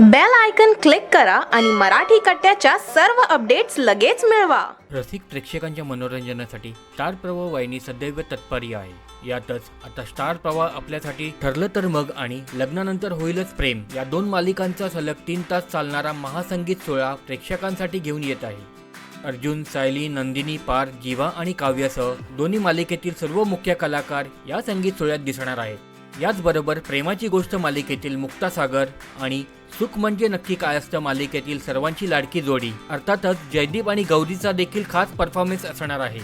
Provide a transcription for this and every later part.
Bell icon click करा आणि मराठी कट्ट्याच्या सर्व अपडेट्स लगेच मिळवा. रसिक प्रेक्षकांच्या मनोरंजनासाठी स्टार प्रवाह वाहिनी सदैव तत्परी आहे. यातच आता स्टार प्रवाह आपल्यासाठी ठरलं तर मग आणि लग्नानंतर होईलच प्रेम. या दोन मालिकांचा सलग तीन तास चालणारा महासंगीत सोहळा प्रेक्षकांसाठी घेऊन येत आहे. अर्जुन सायली नंदिनी पार जीवा आणि काव्यासह दोन्ही मालिकेतील सर्व मुख्य कलाकार या संगीत सोहळ्यात दिसणार आहेत. याचबरोबर प्रेमाची गोष्ट मालिकेतील मुक्ता सागर आणि सुख म्हणजे नक्की काय असतं मालिकेतील सर्वांची लाडकी जोडी. अर्थातच जयदीप आणि गौरीचा देखील खास परफॉर्मन्स असणार आहे.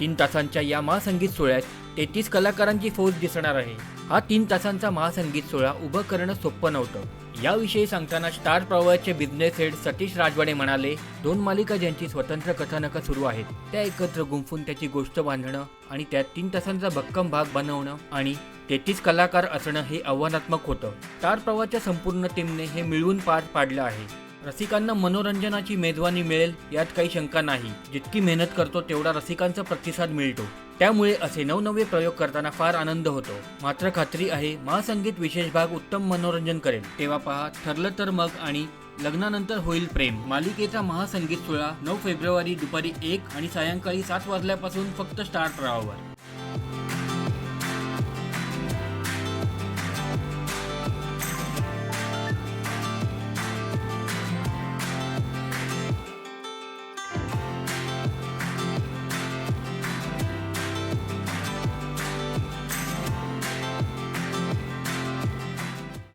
तीन तासांच्या या महासंगीत सोहळ्यात तेहतीस कलाकारांची फौज दिसणार आहे. हा तीन तासांचा महासंगीत सोहळा उभं करणं सोपं नव्हतं. याविषयी सांगताना स्टार प्रवाहाचे बिझनेस हेड सतीश राजवाडे म्हणाले दोन मालिका ज्यांची स्वतंत्र कथानकं सुरू आहेत त्या एकत्र गुंफून त्याची गोष्ट बांधणं आणि त्यात तीन तासांचा भक्कम भाग बनवणं आणि तेहतीस कलाकार असणं हे आव्हानात्मक होतं. स्टार प्रवाहाच्या संपूर्ण टीमने हे मिळवून पार पाडलं आहे. रसिकांना मनोरंजनाची मेजवानी मिळेल यात काही शंका नाही. जितकी मेहनत करतो तेवढा रसिकांचा प्रतिसाद मिळतो. त्यामुळे असे नवनवे प्रयोग करताना फार आनंद होतो. मात्र खात्री आहे महासंगीत विशेष भाग उत्तम मनोरंजन करेल. तेव्हा पहा ठरलं तर मग आणि लग्नानंतर होईल प्रेम. मालिकेचा महासंगीत सोहळा नऊ फेब्रुवारी दुपारी एक आणि सायंकाळी सात वाजल्यापासून फक्त स्टार प्रवाहावर.